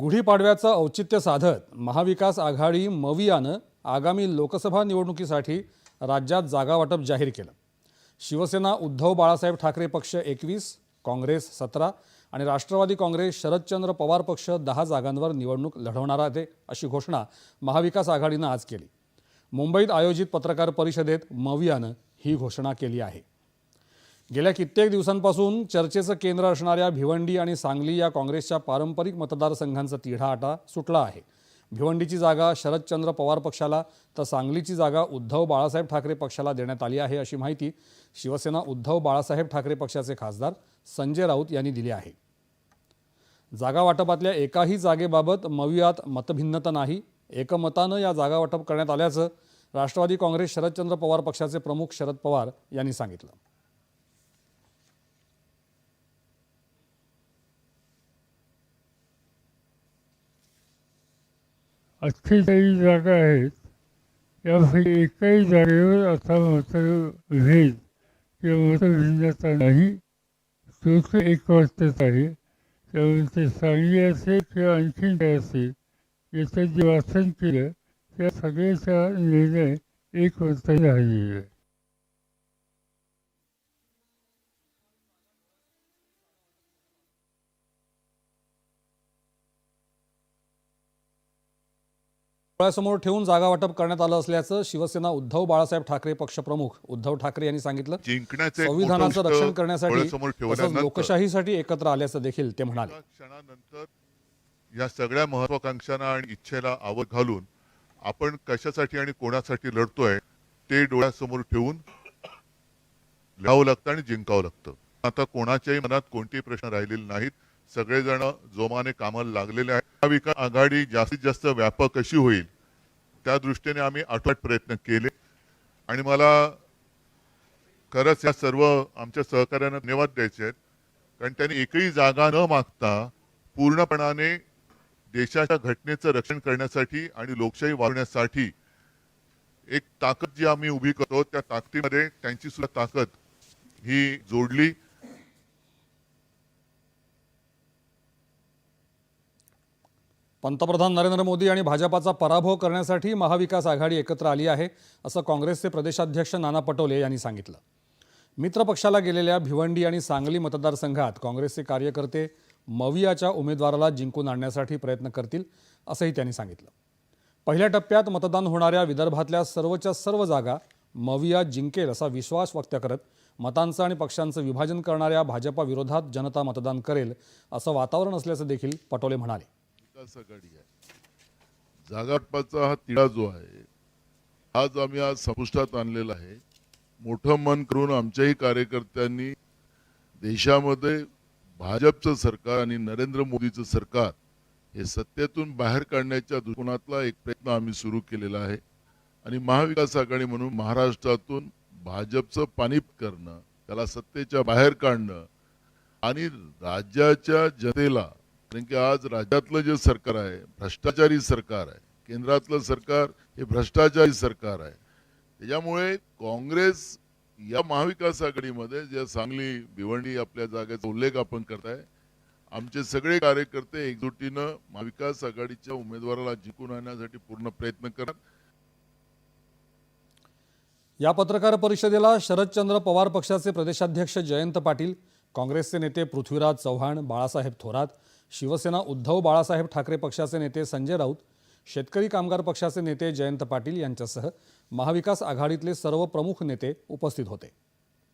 गुढीपाडव्याचं औचित्य साधत महाविकास आघाडी मवियानं आगामी लोकसभा निवडणुकीसाठी राज्यात जागावाटप जाहीर केलं. शिवसेना उद्धव बाळासाहेब ठाकरे पक्ष एकवीस काँग्रेस सतरा आणि राष्ट्रवादी काँग्रेस शरदचंद्र पवार पक्ष दहा जागांवर निवडणूक लढवणार आहे अशी घोषणा महाविकास आघाडीनं आज केली. मुंबईत आयोजित पत्रकार परिषदेत मवियानं ही घोषणा केली आहे. गेल्या कित्येक दिवसांपासून चर्चेचं केंद्र असणाऱ्या भिवंडी आणि सांगली या काँग्रेसच्या पारंपरिक मतदारसंघांचा तिढा आटा सुटला आहे. भिवंडीची जागा शरदचंद्र पवार पक्षाला तर सांगलीची जागा उद्धव बाळासाहेब ठाकरे पक्षाला देण्यात आली आहे अशी माहिती शिवसेना उद्धव बाळासाहेब ठाकरे पक्षाचे खासदार संजय राऊत यांनी दिली आहे. जागा वाटपातल्या एकाही जागेबाबत मवियात मतभिन्नता नाही. एकमतानं या जागा वाटप करण्यात आल्याचं राष्ट्रवादी काँग्रेस शरदचंद्र पवार पक्षाचे प्रमुख शरद पवार यांनी सांगितलं. अठ्ठेचाळीस जागा आहेत यापैकी एकाही जागेवर आता मतभेद किंवा मतभिन्नता नाही तोच एक वाटत आहे त्यामुळे ते सांगली असेल किंवा आणखीन काय असेल याचं जे वाचन केलं त्या सगळ्याचा निर्णय एक वाजता झालेला आहे डोळ्यासमोर ठेवून जागा वाटप करण्यात आलं असल्याचं शिवसेना उद्धव बाळासाहेब ठाकरे पक्षप्रमुख उद्धव ठाकरे यांनी सांगितलं. संविधानाचं रक्षण करण्यासाठी लोकशाहीसाठी एकत्र आल्याचं देखील ते म्हणाले. या सगळ्या महत्वाकांक्षांना आणि इच्छेला आवड घालून आपण कशासाठी आणि कोणासाठी लढतोय ते डोळ्यासमोर ठेवून लढावं लागतं आणि जिंकावं लागतं. आता कोणाच्याही मनात कोणतेही प्रश्न राहिलेले नाहीत. सगळेजण जोमाने कामाला लागलेले आहेत. महाविकास आघाडी जास्तीत जास्त व्यापक कशी होईल त्या दृष्टीने आम्ही आठवट प्रयत्न केले. आणि मला खरंच या सर्व आमच्या सहकार्यांना धन्यवाद द्यायचे आहेत. कारण त्यांनी एकही जागा न मागता पूर्णपणाने देशाच्या घटनेचं रक्षण करण्यासाठी आणि लोकशाही वाढवण्यासाठी एक ताकद जी आम्ही उभी करतो त्या ताकदीमध्ये त्यांची सुद्धा ताकद ही जोडली. पंतप्रधान नरेंद्र मोदी आणि भाजपाचा पराभव करण्यासाठी महाविकास आघाडी एकत्र आली आहे असं काँग्रेसचे प्रदेशाध्यक्ष नाना पटोले यांनी सांगितलं. मित्रपक्षाला गेलेल्या भिवंडी आणि सांगली मतदारसंघात काँग्रेसचे कार्यकर्ते मवियाच्या उमेदवाराला जिंकून आणण्यासाठी प्रयत्न करतील असंही त्यांनी सांगितलं. पहिल्या टप्प्यात मतदान होणाऱ्या विदर्भातल्या सर्वच्या सर्व जागा मविया जिंकेल असा विश्वास व्यक्त करत मतांचं आणि पक्षांचं विभाजन करणाऱ्या भाजपा विरोधात जनता मतदान करेल असं वातावरण असल्याचं देखील पटोले म्हणाले. विकास आघाडी आहे जागाटपाचा हा तिढा जो आहे हा आम्ही आज संपुष्टात आणलेला आहे. मोठं मन करून आमच्याही कार्यकर्त्यांनी देशामध्ये भाजपचं सरकार आणि नरेंद्र मोदीचं सरकार हे सत्तेतून बाहेर काढण्याच्या दृष्टिकोनातला एक प्रयत्न आम्ही सुरू केलेला आहे. आणि महाविकास आघाडी म्हणून महाराष्ट्रातून भाजपचं पाणीप करणं त्याला सत्तेच्या बाहेर काढणं आणि राज्याच्या जनतेला कारण की आज राज्यातलं जे सरकार आहे भ्रष्टाचारी सरकार आहे केंद्रातलं सरकार हे भ्रष्टाचारी सरकार आहे. त्याच्यामुळे काँग्रेस या महाविकास आघाडीमध्ये ज्या सांगली भिवंडी आपल्या जागेचा उल्लेख आपण करताय आमचे सगळे कार्यकर्ते एकजुटीनं महाविकास आघाडीच्या उमेदवाराला जिंकून आणण्यासाठी पूर्ण प्रयत्न करतात. या पत्रकार परिषदेला शरदचंद्र पवार पक्षाचे प्रदेशाध्यक्ष जयंत पाटील काँग्रेसचे नेते पृथ्वीराज चव्हाण बाळासाहेब थोरात शिवसेना उद्धव बाळासाहेब ठाकरे पक्षाचे नेते संजय राऊत शेतकरी कामगार पक्षाचे नेते जयंत पाटील यांच्यासह महाविकास आघाडीतले सर्व प्रमुख नेते उपस्थित होते.